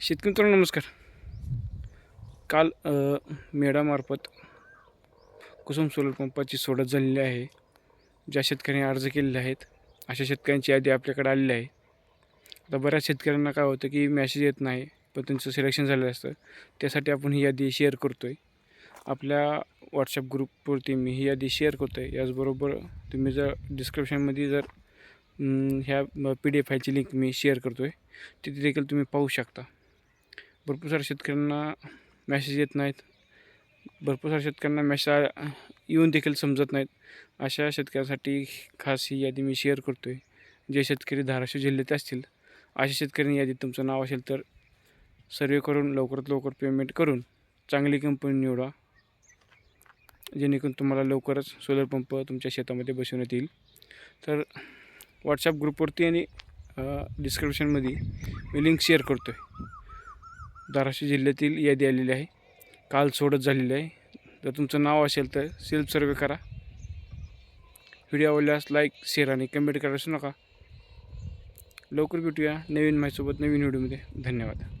शेतकरी मित्रांनो नमस्कार. काल मेडामार्फत कुसुम सोलर पंपाची सोडत झालेली आहे. ज्या शेतकऱ्यांनी अर्ज केलेले आहेत अशा शेतकऱ्यांची यादी आपल्याकडे आलेली आहे. आता बऱ्याच शेतकऱ्यांना काय होतं की मॅसेज येत नाही पण त्यांचं सिलेक्शन झालेलं असतं. त्यासाठी आपण ही यादी शेअर करतो आहे आपल्या व्हॉट्सअप ग्रुपवरती मी ही यादी शेअर करतो आहे याचबरोबर तुम्ही जर डिस्क्रिप्शनमध्ये जर ह्या पी डी एफ आयची लिंक मी शेअर करतो आहे तिथे देखील तुम्ही पाहू शकता. भरपूर साऱ्या शेतकऱ्यांना मॅसेज येत नाहीत. भरपूर साऱ्या शेतकऱ्यांना मॅसेज येऊन देखील समजत नाहीत. अशा शेतकऱ्यांसाठी खास ही यादी मी शेअर करतो आहे जे शेतकरी धाराशिव जिल्ह्यात असतील अशा शेतकऱ्यांनी यादीत तुमचं नाव असेल तर सर्वे करून लवकरात लवकर पेमेंट करून चांगली कंपनी निवडा. जेणेकरून तुम्हाला लवकरच सोलर पंप तुमच्या शेतामध्ये बसवण्यात येईल. तर व्हॉट्सअप ग्रुपवरती आणि डिस्क्रिप्शनमध्ये मी लिंक शेअर करतो आहे धाराशिव जिल्ह्यातील यादी आलेली आहे. काल सोडत झालेली आहे. जर तुमचं नाव असेल तर सेल्फ सर्वे करा. व्हिडिओ आवडल्यास लाईक शेअर आणि कमेंट करा नका. लवकर भेटूया नवीन माहितीसोबत नवीन व्हिडिओमध्ये धन्यवाद.